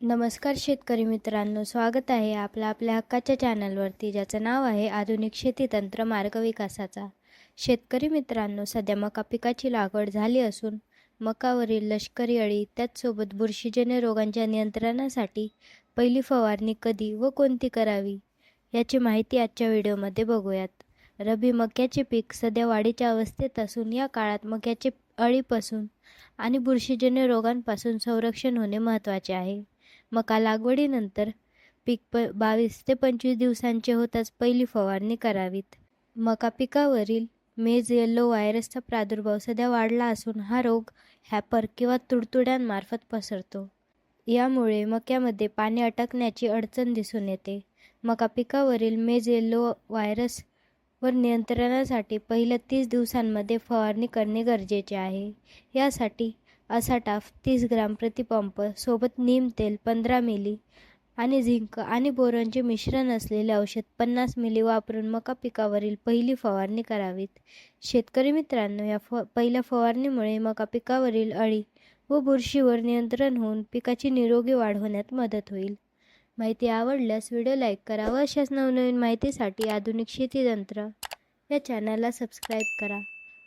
नमस्कार शेतकरी मित्रांनो स्वागत आहे आपला आपल्या हक्काच्या चॅनलवरती ज्याचं नाव आहे आधुनिक शेती तंत्र मार्ग विकासाचा. शेतकरी मित्रांनो सध्या मका पिकाची लागवड झाली असून मकावरील लष्करी अळी त्याचसोबत बुरशीजन्य रोगांच्या नियंत्रणासाठी पहिली फवारणी कधी व कोणती करावी याची माहिती आजच्या व्हिडिओमध्ये बघूयात. रबी मक्याचे पीक सध्या वाढीच्या अवस्थेत असून या काळात मक्याचे अळीपासून आणि बुरशीजन्य रोगांपासून संरक्षण होणे महत्त्वाचे आहे. मका लागवडीनंतर पीक प बावीस ते पंचवीस दिवसांचे होताच पहिली फवारणी करावीत. मका पिकावरील मेज येल्लो व्हायरसचा प्रादुर्भाव सध्या वाढला असून हा रोग हॅपर किंवा तुडतुड्यांमार्फत पसरतो. यामुळे मक्यामध्ये पाणी अटकण्याची अडचण दिसून येते. मका पिकावरील मेज येल्लो व्हायरस वर नियंत्रणासाठी पहिल्या तीस दिवसांमध्ये फवारणी करणे गरजेचे आहे. यासाठी असाटाफ तीस ग्राम प्रतिपंप सोबत नीम तेल पंधरा मिली आणि झिंक आणि बोरांचे मिश्रण असलेले औषध पन्नास मिली वापरून मका पिकावरील पहिली फवारणी करावीत. शेतकरी मित्रांनो या फ पहिल्या फवारणीमुळे मका पिकावरील अळी व बुरशीवर नियंत्रण होऊन पिकाची निरोगी वाढ होण्यात मदत होईल. माहिती आवडल्यास व्हिडिओ लाईक करा व अशाच नवनवीन माहितीसाठी आधुनिक शेती तंत्र या चॅनलला सबस्क्राईब करा.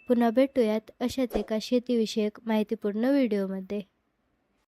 पुन्हा भेटूयात अशाच एका शेतीविषयक माहितीपूर्ण व्हिडिओमध्ये.